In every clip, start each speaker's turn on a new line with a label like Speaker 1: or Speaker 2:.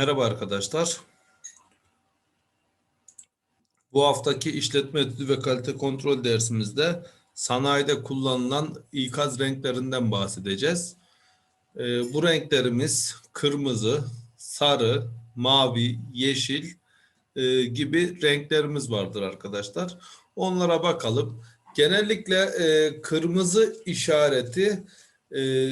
Speaker 1: Merhaba arkadaşlar. Bu haftaki işletme etüdü ve kalite kontrol dersimizde sanayide kullanılan ikaz renklerinden bahsedeceğiz. Ee, bu renklerimiz kırmızı, sarı, mavi, yeşil e, gibi renklerimiz vardır arkadaşlar. Onlara bakalım. Genellikle e, kırmızı işareti e,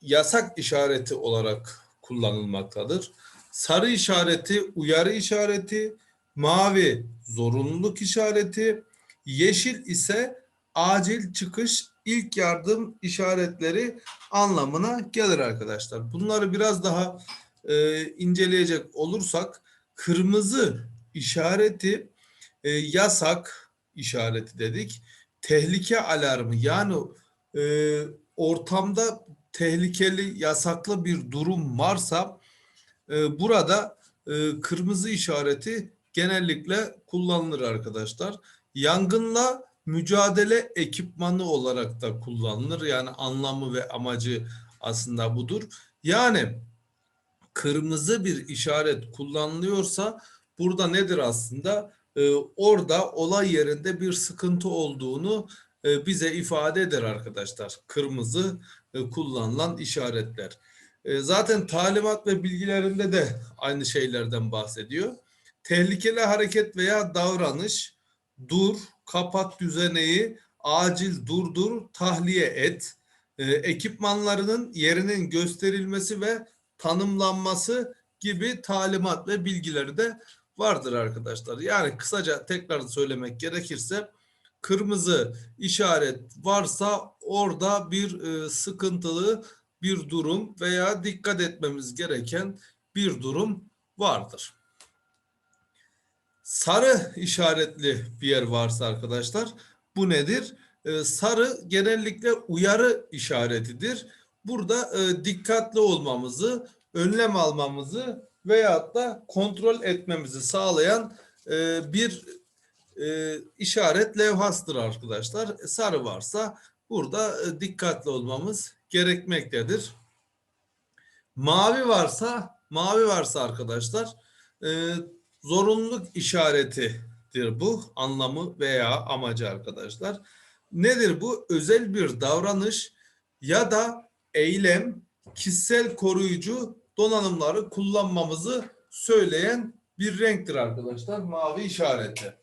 Speaker 1: yasak işareti olarak kullanılmaktadır. Sarı işareti uyarı işareti, mavi zorunluluk işareti, yeşil ise acil çıkış ilk yardım işaretleri anlamına gelir arkadaşlar. Bunları biraz daha e, inceleyecek olursak kırmızı işareti e, yasak işareti dedik. Tehlike alarmı yani e, ortamda tehlikeli yasaklı bir durum varsa e, burada e, kırmızı işareti genellikle kullanılır arkadaşlar. Yangınla mücadele ekipmanı olarak da kullanılır. Yani anlamı ve amacı aslında budur. Yani kırmızı bir işaret kullanılıyorsa burada nedir aslında? Ee, orada olay yerinde bir sıkıntı olduğunu e, bize ifade eder arkadaşlar. Kırmızı e, kullanılan işaretler. E, zaten talimat ve bilgilerinde de aynı şeylerden bahsediyor. Tehlikeli hareket veya davranış, dur, kapat düzeneyi, acil durdur, tahliye et, e, ekipmanlarının yerinin gösterilmesi ve tanımlanması gibi talimat ve bilgileri de vardır arkadaşlar. Yani kısaca tekrar söylemek gerekirse kırmızı işaret varsa orada bir e, sıkıntılı bir durum veya dikkat etmemiz gereken bir durum vardır. Sarı işaretli bir yer varsa arkadaşlar bu nedir? Ee, sarı genellikle uyarı işaretidir. Burada e, dikkatli olmamızı, önlem almamızı veyahut da kontrol etmemizi sağlayan e, bir e, işaret levhasıdır arkadaşlar. Sarı varsa burada e, dikkatli olmamız gerekmektedir. Mavi varsa, mavi varsa arkadaşlar e, zorunluluk işaretidir bu anlamı veya amacı arkadaşlar. Nedir bu? Özel bir davranış ya da eylem, kişisel koruyucu donanımları kullanmamızı söyleyen bir renktir arkadaşlar. Mavi işareti.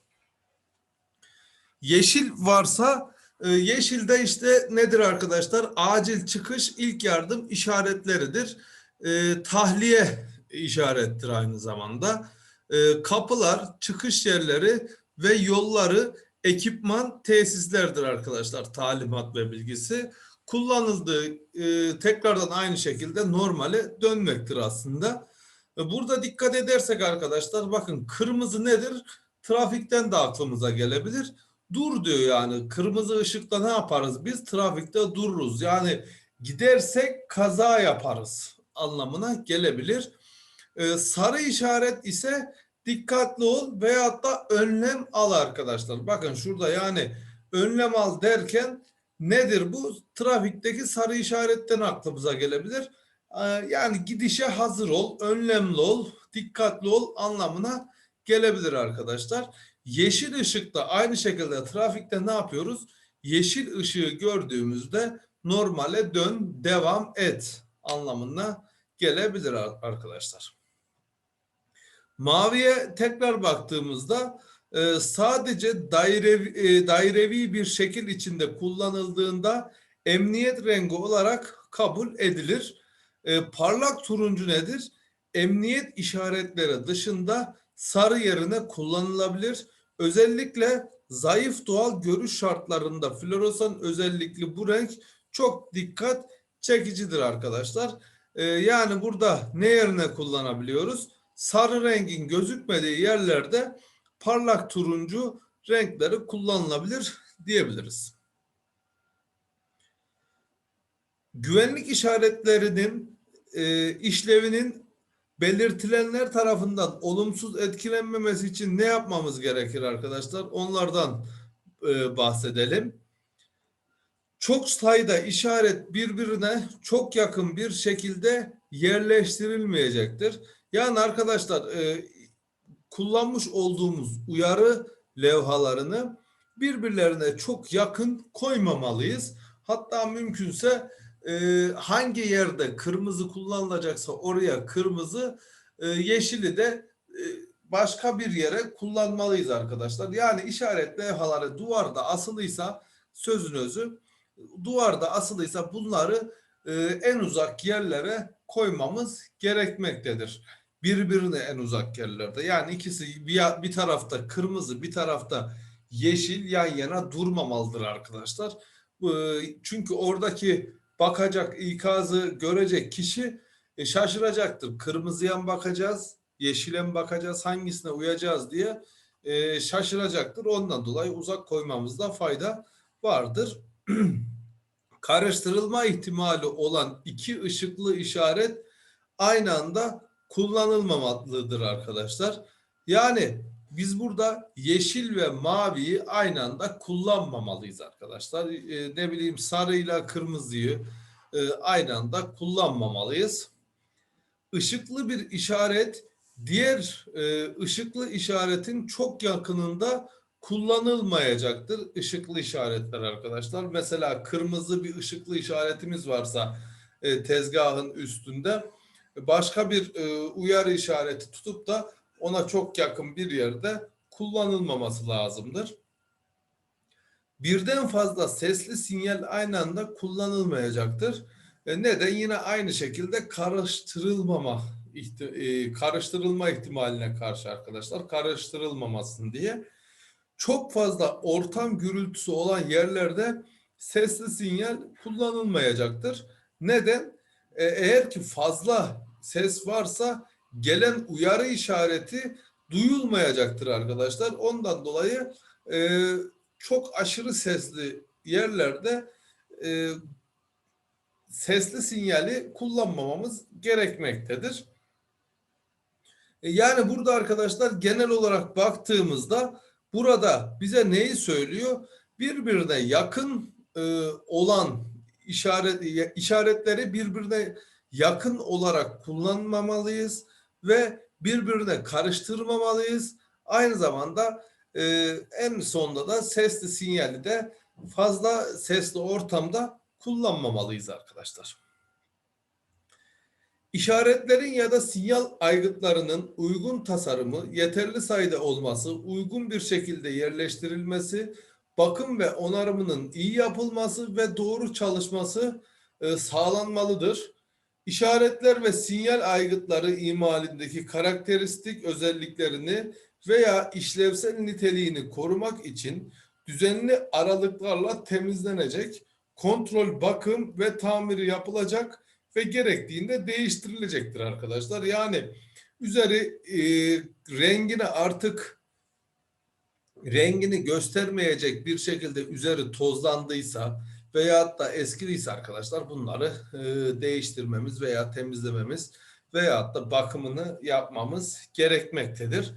Speaker 1: Yeşil varsa yeşilde işte nedir arkadaşlar? Acil çıkış ilk yardım işaretleridir. E, tahliye işarettir aynı zamanda. E, kapılar, çıkış yerleri ve yolları ekipman tesislerdir arkadaşlar talimat ve bilgisi. Kullanıldığı e, tekrardan aynı şekilde normale dönmektir aslında. Burada dikkat edersek arkadaşlar bakın kırmızı nedir? Trafikten de aklımıza gelebilir dur diyor yani. Kırmızı ışıkta ne yaparız? Biz trafikte dururuz. Yani gidersek kaza yaparız anlamına gelebilir. Ee, sarı işaret ise dikkatli ol veyahut da önlem al arkadaşlar. Bakın şurada yani önlem al derken nedir bu? Trafikteki sarı işaretten aklımıza gelebilir. Ee, yani gidişe hazır ol, önlemli ol, dikkatli ol anlamına gelebilir arkadaşlar. Yeşil ışıkta aynı şekilde trafikte ne yapıyoruz? Yeşil ışığı gördüğümüzde normale dön, devam et anlamına gelebilir arkadaşlar. Maviye tekrar baktığımızda e, sadece dairevi, e, dairevi bir şekil içinde kullanıldığında emniyet rengi olarak kabul edilir. E, parlak turuncu nedir? Emniyet işaretleri dışında sarı yerine kullanılabilir. Özellikle zayıf doğal görüş şartlarında floresan özellikli bu renk çok dikkat çekicidir arkadaşlar. Ee, yani burada ne yerine kullanabiliyoruz? Sarı rengin gözükmediği yerlerde parlak turuncu renkleri kullanılabilir diyebiliriz. Güvenlik işaretlerinin e, işlevinin belirtilenler tarafından olumsuz etkilenmemesi için ne yapmamız gerekir arkadaşlar? Onlardan e, bahsedelim. çok sayıda işaret birbirine çok yakın bir şekilde yerleştirilmeyecektir. Yani arkadaşlar e, kullanmış olduğumuz uyarı levhalarını birbirlerine çok yakın koymamalıyız. Hatta mümkünse e, hangi yerde kırmızı kullanılacaksa oraya kırmızı, e, yeşili de e, başka bir yere kullanmalıyız arkadaşlar. Yani işaret levhaları duvarda asılıysa sözün özü duvarda asılıysa bunları e, en uzak yerlere koymamız gerekmektedir. Birbirine en uzak yerlerde. Yani ikisi bir, bir tarafta kırmızı bir tarafta yeşil yan yana durmamalıdır arkadaşlar. E, çünkü oradaki bakacak ikazı görecek kişi e, şaşıracaktır. Kırmızıya mı bakacağız, yeşile mi bakacağız, hangisine uyacağız diye e, şaşıracaktır. Ondan dolayı uzak koymamızda fayda vardır. Karıştırılma ihtimali olan iki ışıklı işaret aynı anda kullanılmamalıdır arkadaşlar. Yani biz burada yeşil ve maviyi aynı anda kullanmamalıyız arkadaşlar. E, ne bileyim sarıyla kırmızıyı e, aynı anda kullanmamalıyız. Işıklı bir işaret diğer e, ışıklı işaretin çok yakınında kullanılmayacaktır ışıklı işaretler arkadaşlar. Mesela kırmızı bir ışıklı işaretimiz varsa e, tezgahın üstünde başka bir e, uyarı işareti tutup da ona çok yakın bir yerde kullanılmaması lazımdır. Birden fazla sesli sinyal aynı anda kullanılmayacaktır. E, neden? Yine aynı şekilde karıştırılmama e, karıştırılma ihtimaline karşı arkadaşlar karıştırılmamasın diye çok fazla ortam gürültüsü olan yerlerde sesli sinyal kullanılmayacaktır. Neden? E, eğer ki fazla ses varsa gelen uyarı işareti duyulmayacaktır arkadaşlar. Ondan dolayı e, çok aşırı sesli yerlerde e, sesli sinyali kullanmamamız gerekmektedir. E, yani burada arkadaşlar genel olarak baktığımızda burada bize neyi söylüyor? Birbirine yakın e, olan işaret işaretleri birbirine yakın olarak kullanmamalıyız ve birbirine karıştırmamalıyız. Aynı zamanda e, en sonunda da sesli sinyali de fazla sesli ortamda kullanmamalıyız arkadaşlar. İşaretlerin ya da sinyal aygıtlarının uygun tasarımı, yeterli sayıda olması, uygun bir şekilde yerleştirilmesi, bakım ve onarımının iyi yapılması ve doğru çalışması e, sağlanmalıdır. İşaretler ve sinyal aygıtları imalindeki karakteristik özelliklerini veya işlevsel niteliğini korumak için düzenli aralıklarla temizlenecek, kontrol, bakım ve tamiri yapılacak ve gerektiğinde değiştirilecektir arkadaşlar. Yani üzeri e, rengini artık rengini göstermeyecek bir şekilde üzeri tozlandıysa veyahut da eskidiyse arkadaşlar bunları e, değiştirmemiz veya temizlememiz veyahut da bakımını yapmamız gerekmektedir.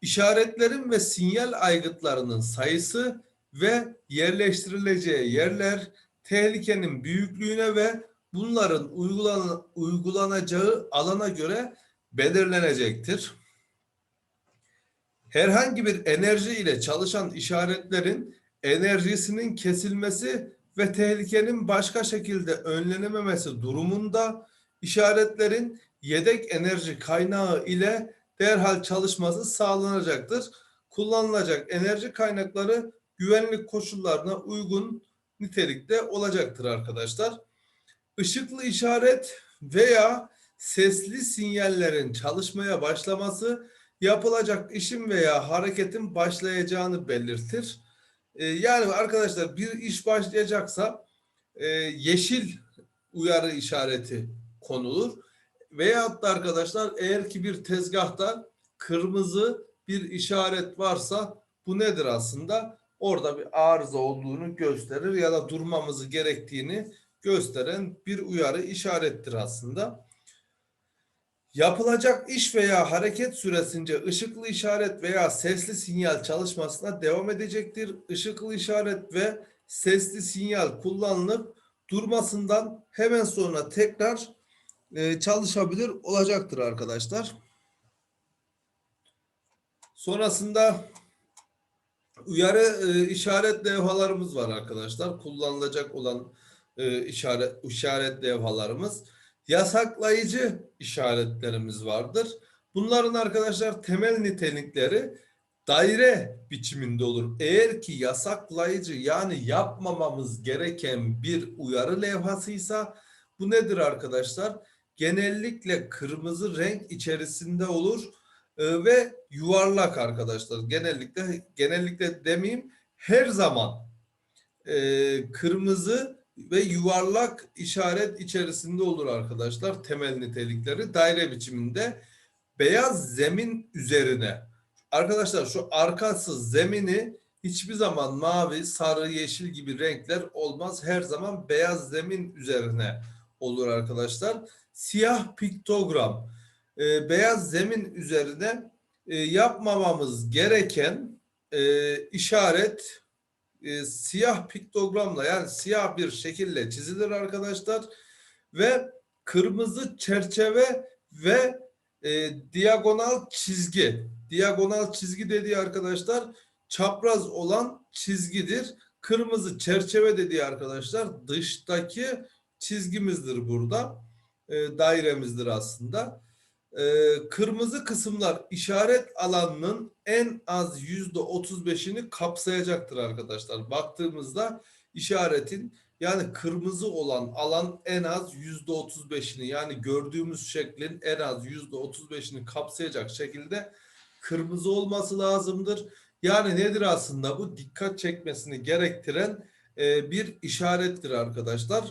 Speaker 1: İşaretlerin ve sinyal aygıtlarının sayısı ve yerleştirileceği yerler tehlikenin büyüklüğüne ve bunların uygulan, uygulanacağı alana göre belirlenecektir. Herhangi bir enerji ile çalışan işaretlerin enerjisinin kesilmesi ve tehlikenin başka şekilde önlenememesi durumunda işaretlerin yedek enerji kaynağı ile derhal çalışması sağlanacaktır. Kullanılacak enerji kaynakları güvenlik koşullarına uygun nitelikte olacaktır arkadaşlar. Işıklı işaret veya sesli sinyallerin çalışmaya başlaması yapılacak işin veya hareketin başlayacağını belirtir. Ee, yani arkadaşlar bir iş başlayacaksa e, yeşil uyarı işareti konulur. Veyahut da arkadaşlar eğer ki bir tezgahta kırmızı bir işaret varsa bu nedir aslında? Orada bir arıza olduğunu gösterir ya da durmamızı gerektiğini gösteren bir uyarı işarettir aslında. Yapılacak iş veya hareket süresince ışıklı işaret veya sesli sinyal çalışmasına devam edecektir. Işıklı işaret ve sesli sinyal kullanılıp durmasından hemen sonra tekrar e, çalışabilir olacaktır arkadaşlar. Sonrasında uyarı e, işaret levhalarımız var arkadaşlar. Kullanılacak olan e, işaret işaret levhalarımız. Yasaklayıcı işaretlerimiz vardır. Bunların arkadaşlar temel nitelikleri daire biçiminde olur. Eğer ki yasaklayıcı yani yapmamamız gereken bir uyarı levhasıysa bu nedir arkadaşlar? Genellikle kırmızı renk içerisinde olur e, ve yuvarlak arkadaşlar. Genellikle genellikle demeyeyim her zaman e, kırmızı ve yuvarlak işaret içerisinde olur arkadaşlar. Temel nitelikleri daire biçiminde beyaz zemin üzerine. Arkadaşlar şu arkası zemini hiçbir zaman mavi, sarı, yeşil gibi renkler olmaz. Her zaman beyaz zemin üzerine olur arkadaşlar. Siyah piktogram. Ee, beyaz zemin üzerine e, yapmamamız gereken e, işaret e, siyah piktogramla yani siyah bir şekilde çizilir arkadaşlar ve kırmızı çerçeve ve e, diagonal çizgi. Diagonal çizgi dediği arkadaşlar çapraz olan çizgidir. Kırmızı çerçeve dediği arkadaşlar dıştaki çizgimizdir burada. E, dairemizdir aslında. E, kırmızı kısımlar işaret alanının en az yüzde otuz beşini kapsayacaktır arkadaşlar. Baktığımızda işaretin yani kırmızı olan alan en az yüzde otuz beşini yani gördüğümüz şeklin en az yüzde otuz beşini kapsayacak şekilde kırmızı olması lazımdır. Yani nedir aslında bu? Dikkat çekmesini gerektiren e, bir işarettir arkadaşlar.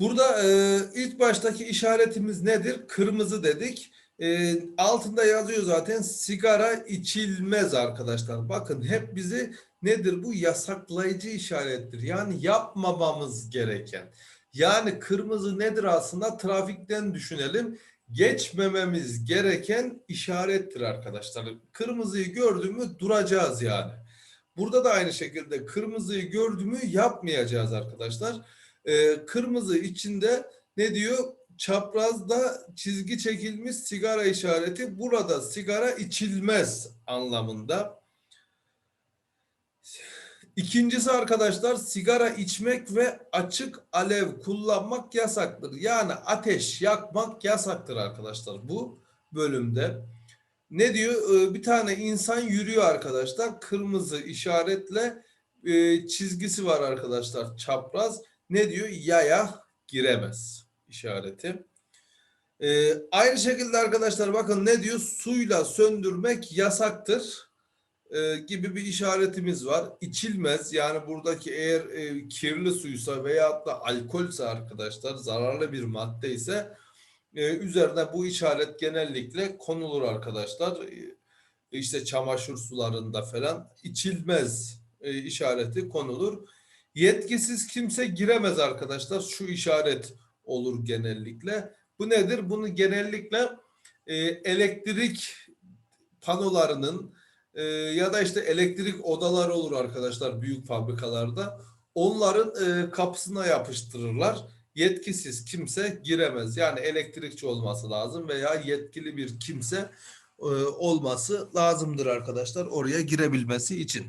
Speaker 1: Burada e, ilk baştaki işaretimiz nedir? Kırmızı dedik. E, altında yazıyor zaten sigara içilmez arkadaşlar. Bakın hep bizi nedir bu? Yasaklayıcı işarettir. Yani yapmamamız gereken. Yani kırmızı nedir aslında? Trafikten düşünelim. Geçmememiz gereken işarettir arkadaşlar. Kırmızıyı gördüğümü duracağız yani. Burada da aynı şekilde kırmızıyı gördüğümü yapmayacağız arkadaşlar. Ee, kırmızı içinde ne diyor? Çaprazda çizgi çekilmiş sigara işareti. Burada sigara içilmez anlamında. İkincisi arkadaşlar sigara içmek ve açık alev kullanmak yasaktır. Yani ateş yakmak yasaktır arkadaşlar bu bölümde. Ne diyor? Ee, bir tane insan yürüyor arkadaşlar. Kırmızı işaretle e, çizgisi var arkadaşlar çapraz. Ne diyor? Yaya giremez işareti. Ee, aynı şekilde arkadaşlar bakın ne diyor? Suyla söndürmek yasaktır e, gibi bir işaretimiz var. İçilmez yani buradaki eğer e, kirli suysa veyahut da alkolse arkadaşlar zararlı bir madde ise e, üzerine bu işaret genellikle konulur arkadaşlar. E, işte çamaşır sularında falan içilmez e, işareti konulur. Yetkisiz kimse giremez arkadaşlar. Şu işaret olur genellikle. Bu nedir? Bunu genellikle e, elektrik panolarının e, ya da işte elektrik odaları olur arkadaşlar büyük fabrikalarda. Onların e, kapısına yapıştırırlar. Yetkisiz kimse giremez. Yani elektrikçi olması lazım veya yetkili bir kimse e, olması lazımdır arkadaşlar oraya girebilmesi için.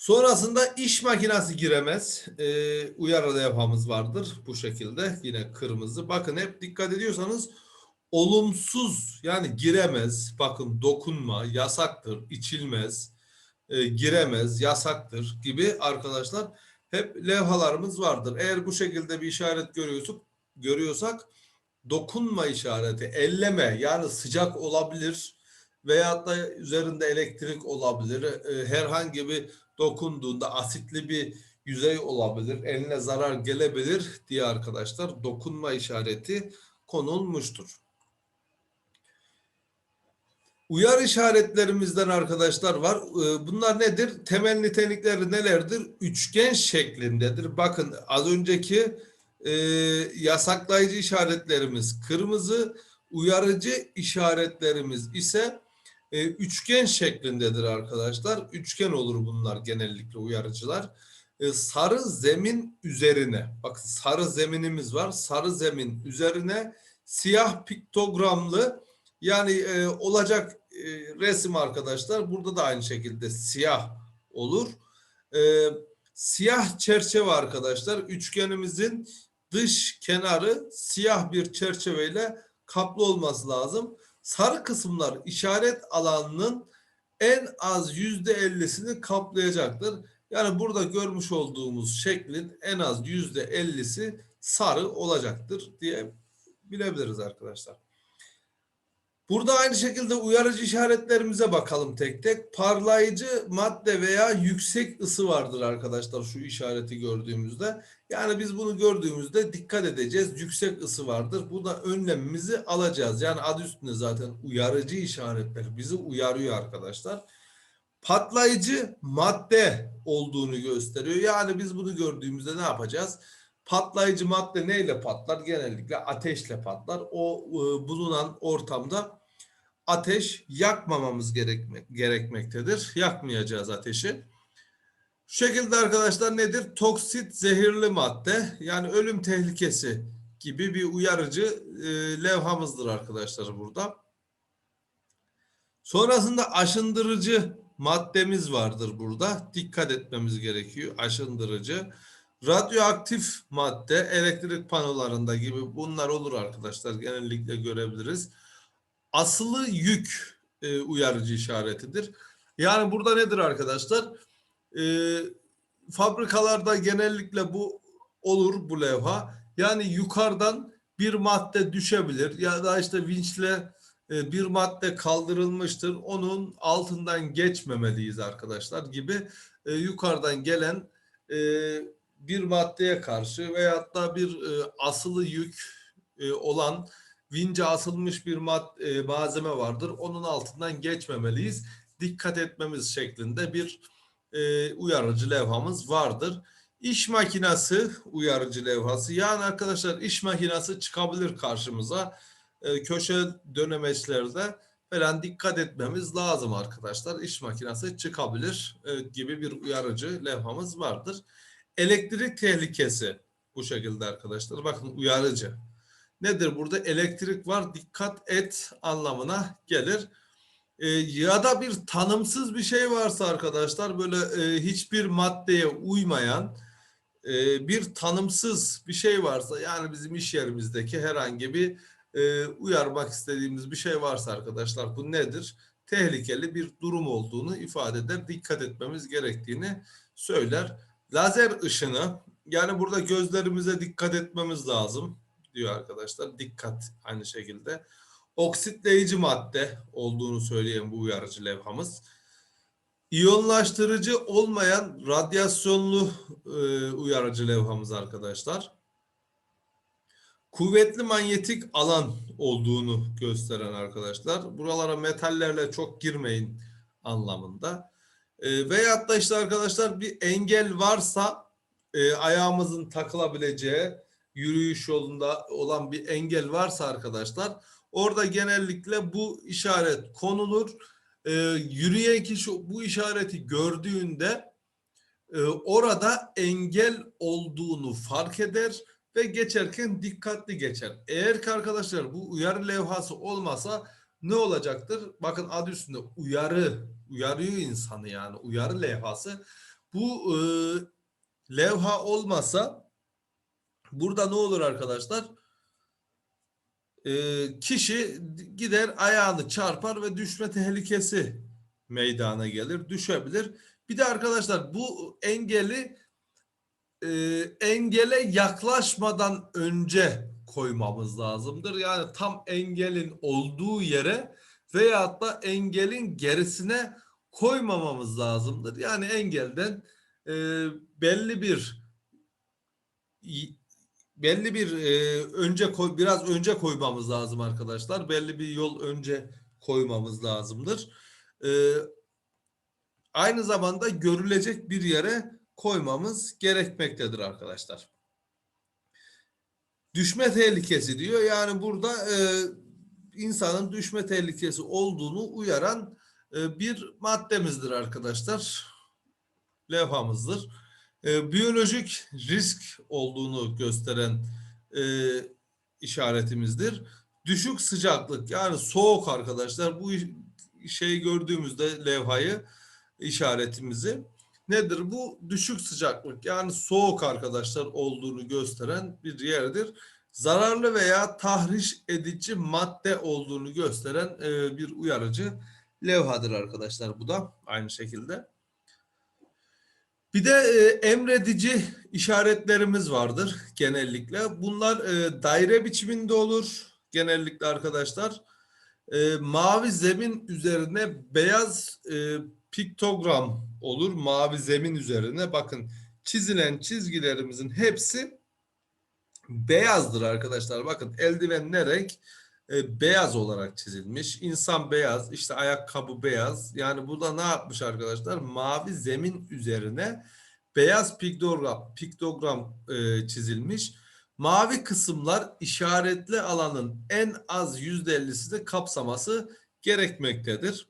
Speaker 1: Sonrasında iş makinesi giremez. E, uyarı levhamız vardır bu şekilde. Yine kırmızı. Bakın hep dikkat ediyorsanız olumsuz yani giremez. Bakın dokunma yasaktır, içilmez, e, giremez, yasaktır gibi arkadaşlar hep levhalarımız vardır. Eğer bu şekilde bir işaret görüyorsak, görüyorsak dokunma işareti, elleme yani sıcak olabilir veyahut da üzerinde elektrik olabilir. E, herhangi bir dokunduğunda asitli bir yüzey olabilir, eline zarar gelebilir diye arkadaşlar dokunma işareti konulmuştur. Uyar işaretlerimizden arkadaşlar var. Ee, bunlar nedir? Temel nitelikleri nelerdir? Üçgen şeklindedir. Bakın az önceki e, yasaklayıcı işaretlerimiz kırmızı, uyarıcı işaretlerimiz ise e, üçgen şeklindedir arkadaşlar. Üçgen olur bunlar genellikle uyarıcılar. E, sarı zemin üzerine, bakın sarı zeminimiz var. Sarı zemin üzerine siyah piktogramlı yani e, olacak e, resim arkadaşlar. Burada da aynı şekilde siyah olur. E, siyah çerçeve arkadaşlar. Üçgenimizin dış kenarı siyah bir çerçeveyle kaplı olması lazım. Sarı kısımlar işaret alanının en az yüzde ellisini kaplayacaktır. Yani burada görmüş olduğumuz şeklin en az yüzde ellisi sarı olacaktır diye bilebiliriz arkadaşlar. Burada aynı şekilde uyarıcı işaretlerimize bakalım tek tek. Parlayıcı madde veya yüksek ısı vardır arkadaşlar şu işareti gördüğümüzde. Yani biz bunu gördüğümüzde dikkat edeceğiz. Yüksek ısı vardır. Bu da önlemimizi alacağız. Yani adı üstünde zaten uyarıcı işaretler bizi uyarıyor arkadaşlar. Patlayıcı madde olduğunu gösteriyor. Yani biz bunu gördüğümüzde ne yapacağız? Patlayıcı madde neyle patlar? Genellikle ateşle patlar. O e, bulunan ortamda ateş yakmamamız gerekme, gerekmektedir. Yakmayacağız ateşi. Şu şekilde arkadaşlar nedir? Toksit zehirli madde yani ölüm tehlikesi gibi bir uyarıcı e, levhamızdır arkadaşlar burada. Sonrasında aşındırıcı maddemiz vardır burada. Dikkat etmemiz gerekiyor. Aşındırıcı. Radyoaktif madde elektrik panolarında gibi bunlar olur arkadaşlar. Genellikle görebiliriz. Asılı yük e, uyarıcı işaretidir. Yani burada nedir arkadaşlar? E, fabrikalarda genellikle bu olur bu levha. Yani yukarıdan bir madde düşebilir ya da işte vinçle e, bir madde kaldırılmıştır. Onun altından geçmemeliyiz arkadaşlar gibi e, yukarıdan gelen e, bir maddeye karşı veyahut da bir e, asılı yük e, olan vince asılmış bir mad e, malzeme vardır. Onun altından geçmemeliyiz. Dikkat etmemiz şeklinde bir e, uyarıcı levhamız vardır. İş makinası uyarıcı levhası. Yani arkadaşlar iş makinası çıkabilir karşımıza. E, köşe dönemeçlerde falan dikkat etmemiz lazım arkadaşlar. İş makinesi çıkabilir e, gibi bir uyarıcı levhamız vardır. Elektrik tehlikesi bu şekilde arkadaşlar. Bakın uyarıcı. Nedir burada? Elektrik var dikkat et anlamına gelir. E, ya da bir tanımsız bir şey varsa arkadaşlar böyle e, hiçbir maddeye uymayan e, bir tanımsız bir şey varsa yani bizim iş yerimizdeki herhangi bir uyarmak istediğimiz bir şey varsa arkadaşlar bu nedir? Tehlikeli bir durum olduğunu ifade eder. Dikkat etmemiz gerektiğini söyler. Lazer ışını yani burada gözlerimize dikkat etmemiz lazım diyor arkadaşlar. Dikkat aynı şekilde. Oksitleyici madde olduğunu söyleyen bu uyarıcı levhamız. İyonlaştırıcı olmayan radyasyonlu e, uyarıcı levhamız arkadaşlar. Kuvvetli manyetik alan olduğunu gösteren arkadaşlar. Buralara metallerle çok girmeyin anlamında. E, veyahut da işte arkadaşlar bir engel varsa e, ayağımızın takılabileceği yürüyüş yolunda olan bir engel varsa arkadaşlar orada genellikle bu işaret konulur. E, yürüyen kişi bu işareti gördüğünde e, orada engel olduğunu fark eder ve geçerken dikkatli geçer. Eğer ki arkadaşlar bu uyarı levhası olmasa ne olacaktır? Bakın adı üstünde uyarı, uyarıyor insanı yani uyarı levhası. Bu e, levha olmasa burada ne olur arkadaşlar? E, kişi gider ayağını çarpar ve düşme tehlikesi meydana gelir, düşebilir. Bir de arkadaşlar bu engeli e, engele yaklaşmadan önce koymamız lazımdır. Yani tam engelin olduğu yere veyahut da engelin gerisine koymamamız lazımdır. Yani engelden e, belli bir belli bir e, önce koy, biraz önce koymamız lazım arkadaşlar. Belli bir yol önce koymamız lazımdır. E, aynı zamanda görülecek bir yere koymamız gerekmektedir arkadaşlar. Düşme tehlikesi diyor. Yani burada e, insanın düşme tehlikesi olduğunu uyaran e, bir maddemizdir arkadaşlar. Levhamızdır. E, biyolojik risk olduğunu gösteren e, işaretimizdir. Düşük sıcaklık yani soğuk arkadaşlar. Bu şeyi gördüğümüzde levhayı işaretimizi nedir? Bu düşük sıcaklık yani soğuk arkadaşlar olduğunu gösteren bir yerdir. Zararlı veya tahriş edici madde olduğunu gösteren e, bir uyarıcı levhadır arkadaşlar bu da aynı şekilde. Bir de e, emredici işaretlerimiz vardır genellikle. Bunlar e, daire biçiminde olur genellikle arkadaşlar. E, mavi zemin üzerine beyaz e, piktogram olur. Mavi zemin üzerine bakın çizilen çizgilerimizin hepsi beyazdır arkadaşlar. Bakın eldiven ne renk? E, beyaz olarak çizilmiş. İnsan beyaz, işte ayakkabı beyaz. Yani burada ne yapmış arkadaşlar? Mavi zemin üzerine beyaz piktogram, piktogram e, çizilmiş. Mavi kısımlar işaretli alanın en az yüzde ellisini kapsaması gerekmektedir.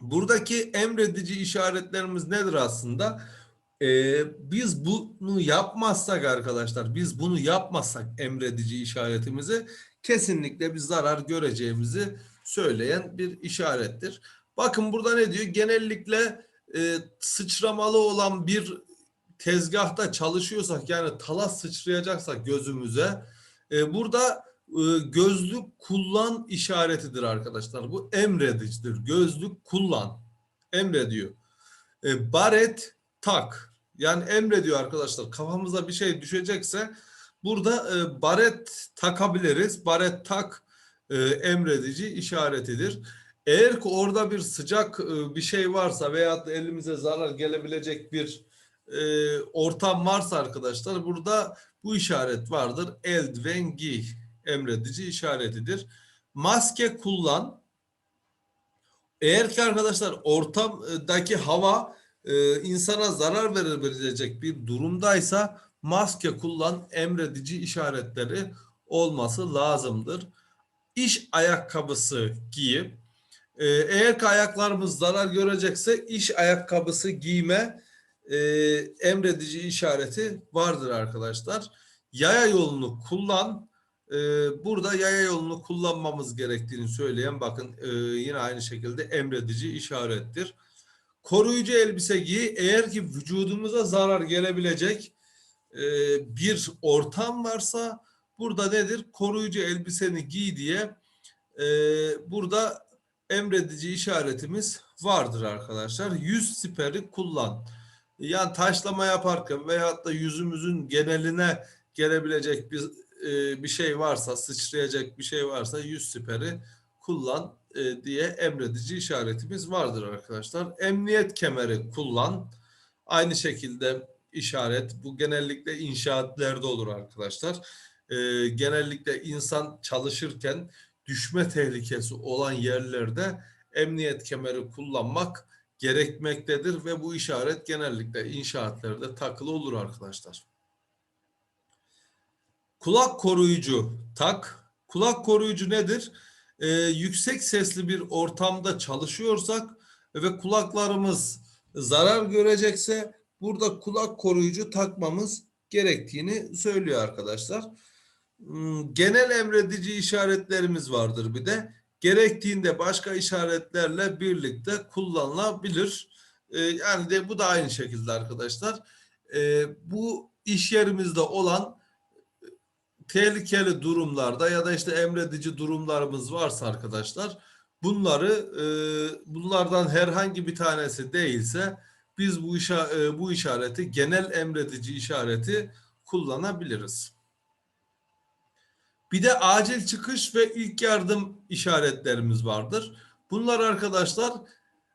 Speaker 1: Buradaki emredici işaretlerimiz nedir aslında? Ee, biz bunu yapmazsak arkadaşlar, biz bunu yapmazsak emredici işaretimizi kesinlikle bir zarar göreceğimizi söyleyen bir işarettir. Bakın burada ne diyor? Genellikle e, sıçramalı olan bir tezgahta çalışıyorsak yani talas sıçrayacaksak gözümüze e, burada e, gözlük kullan işaretidir arkadaşlar. Bu emredicidir. Gözlük kullan. Emrediyor. E, baret tak. Yani emrediyor arkadaşlar. Kafamıza bir şey düşecekse burada e, baret takabiliriz. Baret tak e, emredici işaretidir. Eğer ki orada bir sıcak e, bir şey varsa veya elimize zarar gelebilecek bir e, ortam varsa arkadaşlar burada bu işaret vardır. Eldiven giy emredici işaretidir. Maske kullan. Eğer ki arkadaşlar ortamdaki hava e, insana zarar verebilecek bir durumdaysa maske kullan emredici işaretleri olması lazımdır. İş ayakkabısı giyip e, eğer ki ayaklarımız zarar görecekse iş ayakkabısı giyme e, emredici işareti vardır arkadaşlar. Yaya yolunu kullan. E, burada yaya yolunu kullanmamız gerektiğini söyleyen bakın e, yine aynı şekilde emredici işarettir. Koruyucu elbise giy. Eğer ki vücudumuza zarar gelebilecek e, bir ortam varsa burada nedir? Koruyucu elbiseni giy diye e, burada emredici işaretimiz vardır arkadaşlar. Yüz siperi kullan. Yani taşlama yaparken veyahut da yüzümüzün geneline gelebilecek bir e, bir şey varsa, sıçrayacak bir şey varsa yüz siperi kullan diye emredici işaretimiz vardır arkadaşlar. Emniyet kemeri kullan. Aynı şekilde işaret. Bu genellikle inşaatlerde olur arkadaşlar. E, genellikle insan çalışırken düşme tehlikesi olan yerlerde emniyet kemeri kullanmak gerekmektedir ve bu işaret genellikle inşaatlarda takılı olur arkadaşlar. Kulak koruyucu tak. Kulak koruyucu nedir? Ee, yüksek sesli bir ortamda çalışıyorsak ve kulaklarımız zarar görecekse burada kulak koruyucu takmamız gerektiğini söylüyor arkadaşlar. Hmm, genel emredici işaretlerimiz vardır bir de gerektiğinde başka işaretlerle birlikte kullanılabilir. E, yani de bu da aynı şekilde arkadaşlar. E, bu iş yerimizde olan tehlikeli durumlarda ya da işte emredici durumlarımız varsa arkadaşlar bunları e, bunlardan herhangi bir tanesi değilse biz bu işa, e, bu işareti genel emredici işareti kullanabiliriz. Bir de acil çıkış ve ilk yardım işaretlerimiz vardır. Bunlar arkadaşlar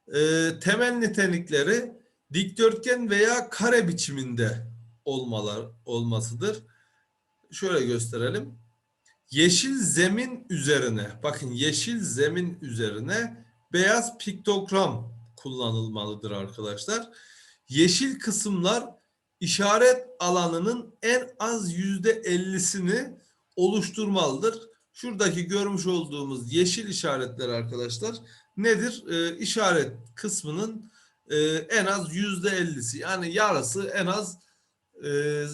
Speaker 1: e, temel nitelikleri dikdörtgen veya kare biçiminde olmalar olmasıdır. Şöyle gösterelim. Yeşil zemin üzerine, bakın yeşil zemin üzerine beyaz piktogram kullanılmalıdır arkadaşlar. Yeşil kısımlar işaret alanının en az yüzde ellisini oluşturmalıdır. Şuradaki görmüş olduğumuz yeşil işaretler arkadaşlar nedir? Ee, işaret kısmının e, en az yüzde ellisi yani yarısı en az e,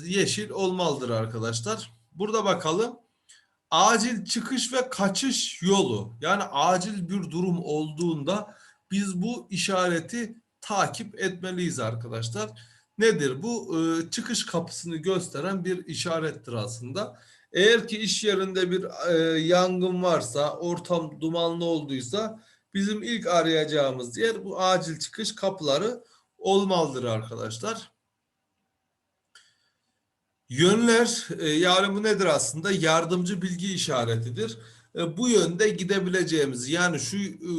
Speaker 1: yeşil olmalıdır arkadaşlar. Burada bakalım. Acil çıkış ve kaçış yolu. Yani acil bir durum olduğunda biz bu işareti takip etmeliyiz arkadaşlar. Nedir bu? Ee, çıkış kapısını gösteren bir işarettir aslında. Eğer ki iş yerinde bir e, yangın varsa, ortam dumanlı olduysa bizim ilk arayacağımız yer bu acil çıkış kapıları olmalıdır arkadaşlar. Yönler e, yani bu nedir aslında? Yardımcı bilgi işaretidir. E, bu yönde gidebileceğimiz yani şu e,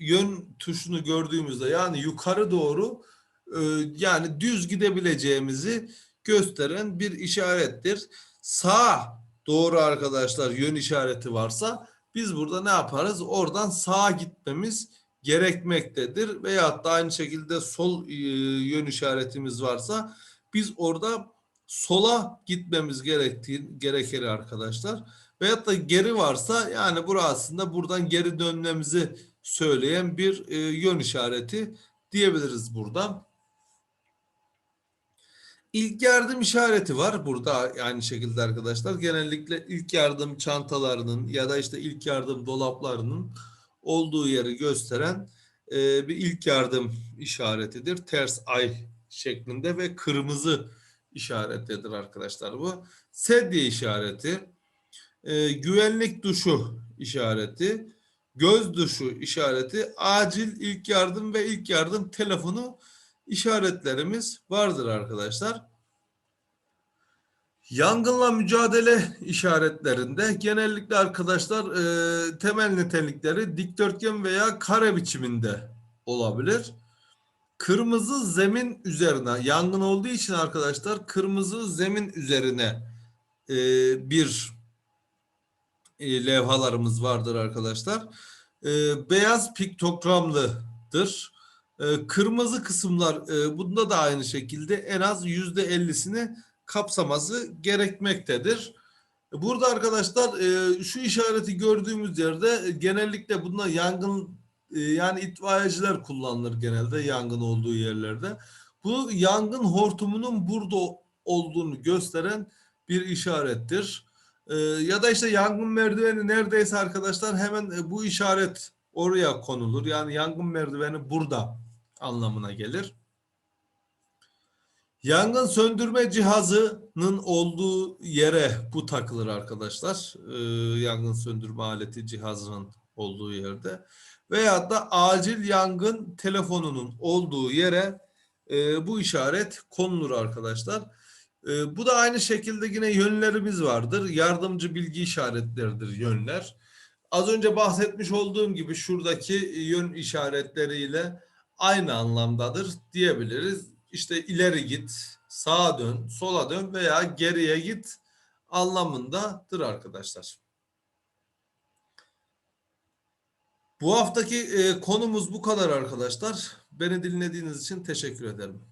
Speaker 1: yön tuşunu gördüğümüzde yani yukarı doğru e, yani düz gidebileceğimizi gösteren bir işarettir. Sağ doğru arkadaşlar yön işareti varsa biz burada ne yaparız? Oradan sağa gitmemiz gerekmektedir. Veyahut da aynı şekilde sol e, yön işaretimiz varsa biz orada sola gitmemiz gerektiği gerekir arkadaşlar. Veyahut da geri varsa yani burası aslında buradan geri dönmemizi söyleyen bir e, yön işareti diyebiliriz burada. İlk yardım işareti var burada aynı şekilde arkadaşlar. Genellikle ilk yardım çantalarının ya da işte ilk yardım dolaplarının olduğu yeri gösteren e, bir ilk yardım işaretidir. Ters ay şeklinde ve kırmızı işaretlidir arkadaşlar bu. Sedye işareti, e, güvenlik duşu işareti, göz duşu işareti, acil ilk yardım ve ilk yardım telefonu işaretlerimiz vardır arkadaşlar. Yangınla mücadele işaretlerinde genellikle arkadaşlar e, temel nitelikleri dikdörtgen veya kare biçiminde olabilir. Kırmızı zemin üzerine yangın olduğu için arkadaşlar kırmızı zemin üzerine e, bir e, levhalarımız vardır arkadaşlar. E, beyaz piktogramlıdır. E, kırmızı kısımlar e, bunda da aynı şekilde en az yüzde ellisini kapsaması gerekmektedir. Burada arkadaşlar şu işareti gördüğümüz yerde genellikle bunda yangın yani itfaiyeciler kullanılır genelde yangın olduğu yerlerde. Bu yangın hortumunun burada olduğunu gösteren bir işarettir. E, ya da işte yangın merdiveni neredeyse arkadaşlar hemen e, bu işaret oraya konulur. Yani yangın merdiveni burada anlamına gelir. Yangın söndürme cihazının olduğu yere bu takılır arkadaşlar. Ee, yangın söndürme aleti cihazının olduğu yerde. Veyahut da acil yangın telefonunun olduğu yere e, bu işaret konulur arkadaşlar. E, bu da aynı şekilde yine yönlerimiz vardır. Yardımcı bilgi işaretleridir yönler. Az önce bahsetmiş olduğum gibi şuradaki yön işaretleriyle aynı anlamdadır diyebiliriz. İşte ileri git, sağa dön, sola dön veya geriye git anlamındadır arkadaşlar. Bu haftaki e, konumuz bu kadar arkadaşlar. Beni dinlediğiniz için teşekkür ederim.